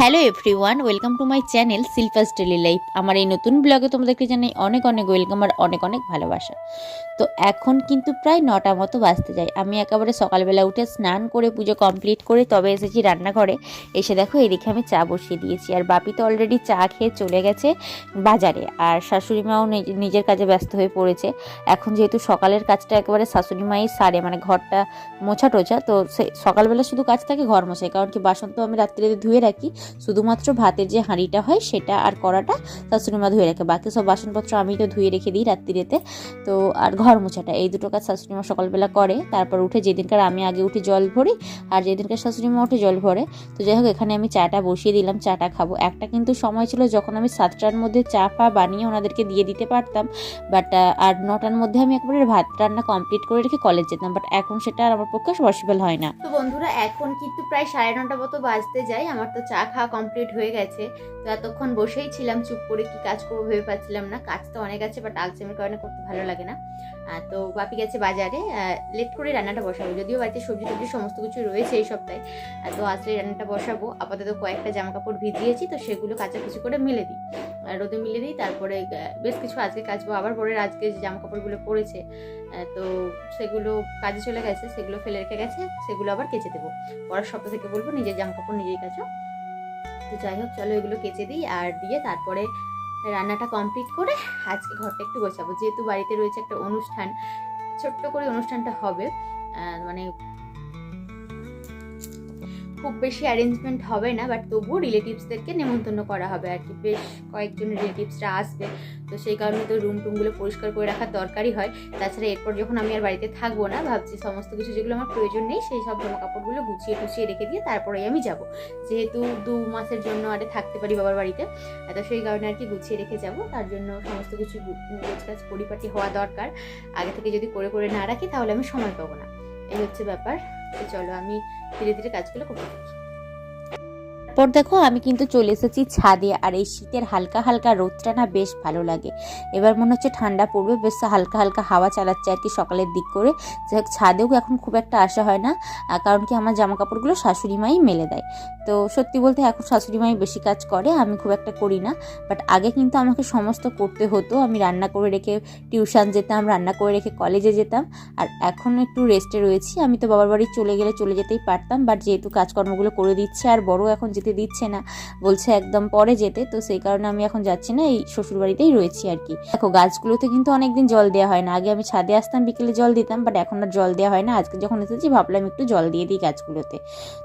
Hello everyone welcome to my channel সিলফাস daily life আমার এই নতুন ব্লগে তোমাদেরকে জানাই অনেক অনেক ওয়েলকাম আর অনেক অনেক ভালোবাসা। তো এখন কিন্তু প্রায় নটা মতো বাজতে যায়। আমি একেবারে সকালবেলা উঠে স্নান করে পুজো কমপ্লিট করে তবে এসেছি রান্নাঘরে। এসে দেখো এদিকে আমি চা বসিয়ে দিয়েছি। আর বাপি তো অলরেডি চা খেয়ে চলে গেছে বাজারে। আর শাশুড়ি মাও নিজের কাজে ব্যস্ত হয়ে পড়েছে। এখন যেহেতু সকালের কাজটা একেবারে শাশুড়ি মাই সারে মানে ঘরটা মোছা টোছা তো সকালবেলা শুধু কাজ থাকে, ঘর মোছাই। কারণ কি বাসন তো আমি রাত্রিতে ধুয়ে রাখি। শুধুমাত্র ভাতের যে হাঁড়িটা হয় সেটা আর কড়াটা শাশুড়ি মা ধুয়ে রাখে, বাকি সব বাসনপত্র আমি তো ধুয়ে রেখে দিই রাত্রিরেতে। তো আর ঘর মোছাটা, এই দুটো কাজ শাশুড়ি মা সকালবেলা করে, তারপর উঠে যেদিনকার আমি আগে উঠে জল ভরি, আর যেদিনকার শাশুড়ি মা উঠে জল ভরে, তো যাই হোক, এখানে আমি চাটা বসিয়ে দিলাম, চাটা খাব। একটা কিন্তু সময় ছিল যখন আমি সাতটার মধ্যে চা ফা বানিয়ে ওনাদেরকে দিয়ে দিতে পারতাম, বাট আর নটার মধ্যে আমি একবারে ভাত রান্না কমপ্লিট করে রেখে কলেজ যেতাম, বাট এখন সেটা আর আমার পক্ষে পসিবল হয় না। তো বন্ধুরা, এখন কিন্তু প্রায় সাড়ে নটা মতো বাজতে যায়, আমার তো চা খাওয়া কমপ্লিট হয়ে গেছে। তো এতক্ষণ বসেই ছিলাম, চুপ করে কি কাজ করব ভেবে পাচ্ছিলাম না। কাজ তো অনেক আছে বাট আলসেমের কারণে করতে ভালো লাগে না। তো বাপি গেছে বাজারে লেট করে রান্নাটা বসাবো। যদিও বাড়িতে সবজি টবজি সমস্ত কিছু রয়েছে এই সপ্তাহে তো আজকে রান্নাটা বসাবো। আপাতত কয়েকটা জামা কাপড় ভিজিয়েছি, তো সেগুলো কাচাকুচি করে মেলে দিই। রোদে মিলে দিই, তারপরে বেশ কিছু আজকে কাচবো। আবার পরে আজকে যে জামা কাপড়গুলো পরেছে তো সেগুলো কাজে চলে গেছে, সেগুলো ফেলে রেখে গেছে, সেগুলো আবার কেচে দেবো। পরের সপ্তাহ থেকে বলব, নিজের জামা কাপড় নিজেই কাচো। তো যাই হোক, চলো এগুলো কেচে দিই আর দিয়ে তারপরে রান্নাটা কমপ্লিট করে আজকে ঘরটা একটু গোছাবো। যেহেতু বাড়িতে রয়েছে একটা অনুষ্ঠান, ছোট্ট করে অনুষ্ঠানটা হবে মানে খুব বেশি অ্যারেঞ্জমেন্ট হবে না বাট তবুও রিলেটিভসদেরকে নেমন্তন্ন করা হবে আর কি। বেশ কয়েকজন রিলেটিভসরা আসবে, তো সেই কারণে তো রুম টুমগুলো পরিষ্কার করে রাখার দরকারই হয়। তাছাড়া এরপর যখন আমি আর বাড়িতে থাকব না, ভাবছি সমস্ত কিছু যেগুলো আমার প্রয়োজন নেই, সেই সব জামা কাপড়গুলো গুছিয়ে টুছিয়ে রেখে দিয়ে তারপরেই আমি যাব। যেহেতু দু মাসের জন্য আরে থাকতে পারি বাবার বাড়িতে, তো সেই কারণে আর কি গুছিয়ে রেখে যাব। তার জন্য সমস্ত কিছু গোছ কাজ পরিপাটি হওয়া দরকার। আগে থেকে যদি করে করে না রাখি, তাহলে আমি সময় পাবো না। এই হচ্ছে ব্যাপার। তো চলো আমি ধীরে ধীরে কাজগুলো করতে থাকি তারপর দেখো আমি কিন্তু চলে এসেছি ছাদে, আর এই শীতের হালকা হালকা রোদটা না বেশ ভালো লাগে। এবার মনে হচ্ছে ঠান্ডা পড়বে, বেশ হালকা হালকা হাওয়া চালাচ্ছে আর কি সকালের দিক করে। যাই ছাদেও এখন খুব একটা আসা হয় না কারণ কি আমার জামা কাপড়গুলো শাশুড়ি মাই মেলে দেয়। তো সত্যি বলতে এখন শাশুড়ি মাই বেশি কাজ করে, আমি খুব একটা করি না। বাট আগে কিন্তু আমাকে সমস্ত করতে হতো, আমি রান্না করে রেখে টিউশন যেতাম, রান্না করে রেখে কলেজে যেতাম। আর এখন একটু রেস্টে রয়েছি, আমি তো বাবার বাড়ি চলে গেলে চলে যেতেই পারতাম, বাট যেহেতু কাজকর্মগুলো করে দিচ্ছে আর বড় এখন যেতে দিচ্ছে না। বলছে একদম পরে যেতে, তো সেই কারণে আমি এখন যাচ্ছি না, এই শ্বশুর বাড়িতেই রয়েছি আর কি। দেখো, গাছগুলোতে কিন্তু অনেকদিন জল দেওয়া হয় না। আগে আমি ছাদে আসতাম, বিকেলে জল দিতাম বাট এখন আর জল দেওয়া হয় না। আজকে যখন এসেছি, ভাবলাম একটু জল দিয়ে দিই গাছগুলোতে।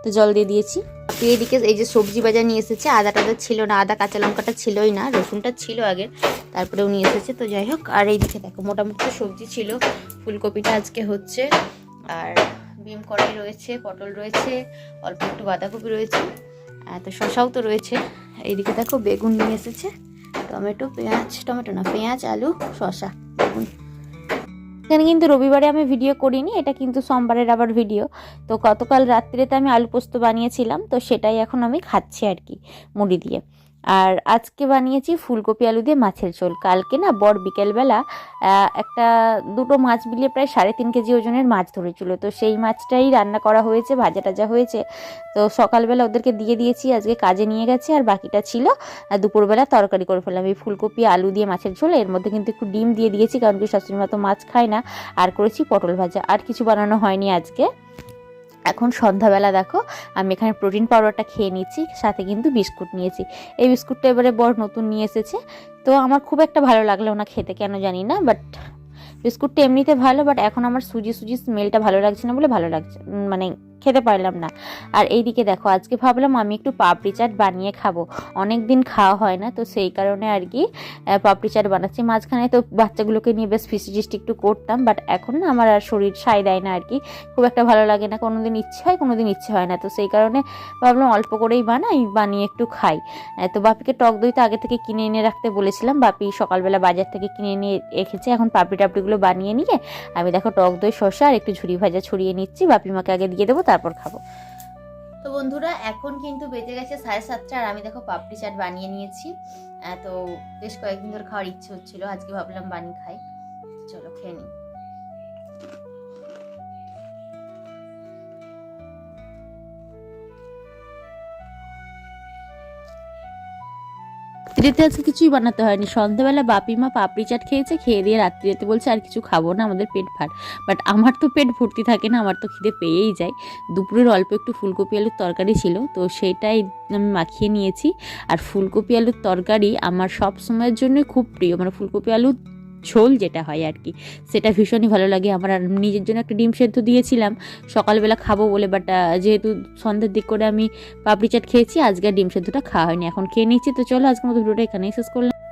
তো জল দিয়ে দিয়েছি। আপনি এদিকে এই যে সবজি বাজার নিয়ে এসেছে, আদা টাদা ছিল না, আদা কাঁচা লঙ্কাটা ছিলই না, রসুনটা ছিল আগের তারপরেও নিয়ে এসেছে। তো যাই হোক, আর এইদিকে দেখো, মোটামুটি সবজি ছিল, ফুলকপিটা আজকে হচ্ছে, আর বিম কড়াই রয়েছে, পটল রয়েছে, অল্প একটু বাঁধাকপি রয়েছে। তো শশাও তো রয়েছে। এইদিকে দেখো বেগুন নিয়ে এসেছে। টমেটো, পেঁয়াজ, টমেটো না, পেঁয়াজ, আলু, শশা, বেগুন। এখানে কিন্তু রবিবারে আমি ভিডিও করিনি, এটা কিন্তু সোমবারের আবার ভিডিও তো গতকাল রাত্রিতে আমি আলু পোস্ত বানিয়েছিলাম, তো সেটাই এখন আমি খাচ্ছি আর কি, মুড়ি দিয়ে। আর আজকে বানিয়েছি ফুলকপি আলু দিয়ে মাছের ঝোল। কালকে না বর বিকেলবেলা একটা দুটো মাছ মিলিয়ে প্রায় সাড়ে তিন কেজি ওজনের মাছ ধরেছিল। তো সেই মাছটাই রান্না করা হয়েছে, ভাজা টাজা হয়েছে। তো সকালবেলা ওদেরকে দিয়ে দিয়েছি, আজকে কাজে নিয়ে গেছে। আর বাকিটা ছিল দুপুরবেলা তরকারি করে ফেললাম। এই ফুলকপি আলু দিয়ে মাছের ঝোল, এর মধ্যে কিন্তু একটু ডিম দিয়ে দিয়েছি, কারণ কি শাশুড়ি মা তো মাছ খায় না। আর করেছি পটল ভাজা। আর কিছু বানানো হয়নি আজকে। এখন সন্ধ্যাবেলা দেখো, আমি এখানে প্রোটিন পাউডারটা খেয়ে নিচ্ছি, সাথে কিন্তু বিস্কুট নিয়েছি। এই বিস্কুটটা এবারে বড় নতুন নিয়ে এসেছে, তো আমার খুব একটা ভালো লাগল না খেতে, কেন জানি না বাট বিস্কুটটা এমনিতে ভালো বাট এখন আমার সুজি সুজি স্মেলটা ভালো লাগছে না বলে ভালো লাগছে মানে খেতে পারলাম না। আর এইদিকে দেখো, আজকে ভাবলাম আমি একটু পাপড়ি চাট বানিয়ে খাব। অনেক দিন খাওয়া হয় না, তো সেই কারণে আর কি পাপড়ি চাট বানাচ্ছি। মাঝখানে তো বাচ্চাগুলোকে নিয়ে বেশ ফিস্টি টিস্টি একটু করতাম বাট এখন না আমার আর শরীর সায় দেয় না আর কি। খুব একটা ভালো লাগে না কোনো দিন ইচ্ছে হয় কোনো দিন ইচ্ছে হয় না। তো সেই কারণে ভাবলাম অল্প করেই বানাই, বানিয়ে একটু খাই। তো বাপিকে টক দই তো আগে থেকে কিনে এনে রাখতে বলেছিলাম, বাপি সকালবেলা বাজার থেকে কিনে নিয়ে রেখেছে, এখন পাপড়ি টাপড়িগুলো বানিয়ে নিয়ে আমি দেখো টক দই, শসা আর একটু ঝুড়ি ভাজা ছড়িয়ে নিচ্ছি বাপি মাকে আগে দিয়ে দেবো তারপর খাব। তো বন্ধুরা, এখন কিন্তু বেজে গেছে সাড়ে সাতটা আর আমি দেখো পাপড়ি চাট বানিয়ে নিয়েছি। তো বেশ কয়েকদিন ধরে খাওয়ার ইচ্ছে হচ্ছিল, আজকে ভাবলাম বানিয়ে খাই। চলো খেয়ে নিই। রাত্রিতে আজকে কিছুই বানাতে হয়নি। সন্ধ্যাবেলা বাপি মা পাপড়ি চাট খেয়েছে, খেয়ে দিয়ে রাত্রিতে বলছে, আর কিছু খাব না, আমাদের পেট ভার। বাট আমার তো পেট ভর্তি থাকে না, আমার তো খিদে পেয়েই যায়। দুপুরের অল্প একটু ফুলকপি আলুর তরকারি ছিল, তো সেটাই আমি মাখিয়ে নিয়েছি। আর ফুলকপি আলুর তরকারি আমার সব সময়ের জন্য খুব প্রিয়। মানে ফুলকপি আলুর ঝোল যেটা হয় আর কি। সেটা ভীষণই ভালো লাগে। আমার আর নিজের জন্য একটা ডিম সেদ্ধ দিয়েছিলাম। সকালবেলা খাব বলে বাট যেহেতু সন্ধ্যের দিক করে আমি পাপড়ি চাট খেয়েছি, আজকে ডিম সেদ্ধটা খাওয়া হয়নি। এখন খেয়ে নিচ্ছি, তো চলো আজকে মতো ভিডিওটা এখানেই শেষ করলাম।